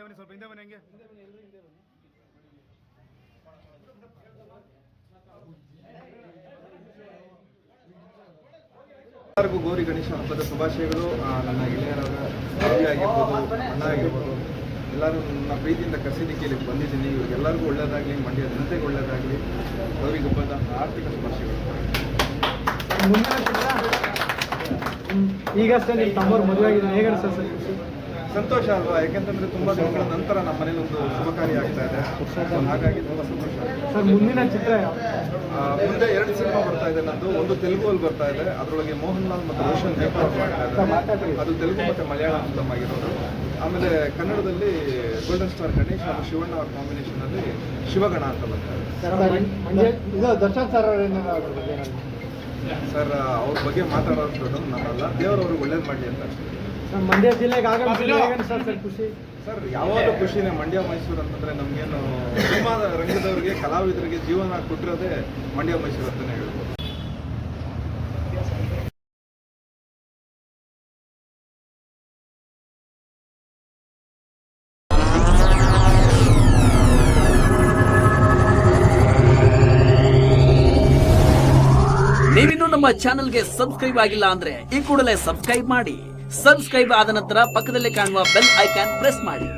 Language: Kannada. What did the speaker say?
ಹಿಂದೆ ಬನ್ನಿ ಹಂಗೆ. ಎಲ್ಲರಿಗೂ ಗೌರಿ ಗಣೇಶ ಹಬ್ಬದ ಶುಭಾಶಯಗಳು. ನನ್ನ ಗೆಳೆಯರಾದ ರವಿ ಆಗಿರ್ಬೋದು ಅಣ್ಣ ಆಗಿರ್ಬೋದು ಎಲ್ಲರೂ ನನ್ನ ಪ್ರೀತಿಯಿಂದ ಕಸಿದಿಕ್ಕೆ ಇಲ್ಲಿ ಬಂದಿದ್ದೀನಿ. ಇವ್ರಿಗೆಲ್ಲರಿಗೂ ಒಳ್ಳೆಯದಾಗಲಿ ಮಂಡ್ಯ ಜನತೆಗೆ ಒಳ್ಳೆಯದಾಗಲಿ ಗೌರಿ ಹಬ್ಬದ ಆರ್ಥಿಕ ಶುಭಾಶಯಗಳು. ಈಗಷ್ಟೇ ನಿಮ್ಮ ತಮ್ಮವ್ರು ಮದುವೆ ಆಗಿದೆ ಹೇಗೆ ಸರ್ ಖುಷಿ ಸಂತೋಷ ಅಲ್ವಾ? ಯಾಕೆಂತಂದ್ರೆ ತುಂಬಾ ದಿನಗಳ ನಂತರ ನಮ್ಮ ಮನೇಲಿ ಒಂದು ಶುಭ ಕಾರ್ಯ ಆಗ್ತಾ ಇದೆ. ಹಾಗಾಗಿ ತುಂಬಾ ಸಂತೋಷ. ಸರ್ ಮುಂದಿನ ಚಿತ್ರ? ಮುಂದೆ ಎರಡು ಸಿನಿಮಾ ಬರ್ತಾ ಇದೆ. ನಂದು ಒಂದು ತೆಲುಗು ಬರ್ತಾ ಇದೆ. ಅದರೊಳಗೆ ಮೋಹನ್ ಲಾಲ್ ಮತ್ತು ರೋಷನ್ ಇದ್ದಾರೆ. ಅದು ತೆಲುಗು ಮತ್ತು ಮಲಯಾಳಂ ಫಿಲಮ್ ಆಗಿರೋದು ಆಮೇಲೆ ಕನ್ನಡದಲ್ಲಿ ಗೋಲ್ಡನ್ ಸ್ಟಾರ್ ಗಣೇಶ್ ಹಾಗೂ ಶಿವಣ್ಣ ಅವರ ಕಾಂಬಿನೇಷನ್ ಅಲ್ಲಿ ಶಿವಗಣ ಅಂತ ಬರ್ತಾರೆ ಇದೆ. ದರ್ಶನ್ ಸರ್ ಅವ್ರ ಬಗ್ಗೆ ಮಾತಾಡೋದು ನಾನಲ್ಲ ದೇವರವ್ರಿಗೆ ಒಳ್ಳೇದು ಮಾಡಿ ಅಂತ ಅಷ್ಟೇ. ಸರ್ ಮಂಡ್ಯ ಜಿಲ್ಲೆಗೆ ಆಗಮಿಸಿದ್ರೆ ಹೇಗೆ ಸರ್ ಖುಷಿ? ಸರ್ ಯಾವಾಗಲೂ ಖುಷಿನೇ ಮಂಡ್ಯ ಮೈಸೂರು ಅಂತಂದ್ರೆ ನಮಗೇನು ಸಿನಿಮಾ ರಂಗದವರಿಗೆ ಕಲಾವಿದರಿಗೆ ಜೀವನ ಕೊಟ್ಟಿರೋದೇ ಮಂಡ್ಯ ಮೈಸೂರು ಅಂತಾನೆ ಹೇಳ್ಬೋದು. ನೀವಿನ್ನೂ ನಮ್ಮ ಚಾನೆಲ್ಗೆ ಸಬ್ಸ್ಕ್ರೈಬ್ ಆಗಿಲ್ಲ ಅಂದ್ರೆ ಈ ಕೂಡಲೇ ಸಬ್ಸ್ಕ್ರೈಬ್ ಮಾಡಿ. ಸಬ್ಸ್ಕ್ರೈಬ್ ಆದ ನಂತರ ಪಕ್ಕದಲ್ಲಿ ಕಾಣುವ ಬೆಲ್ ಐಕಾನ್ ಪ್ರೆಸ್ ಮಾಡಿ.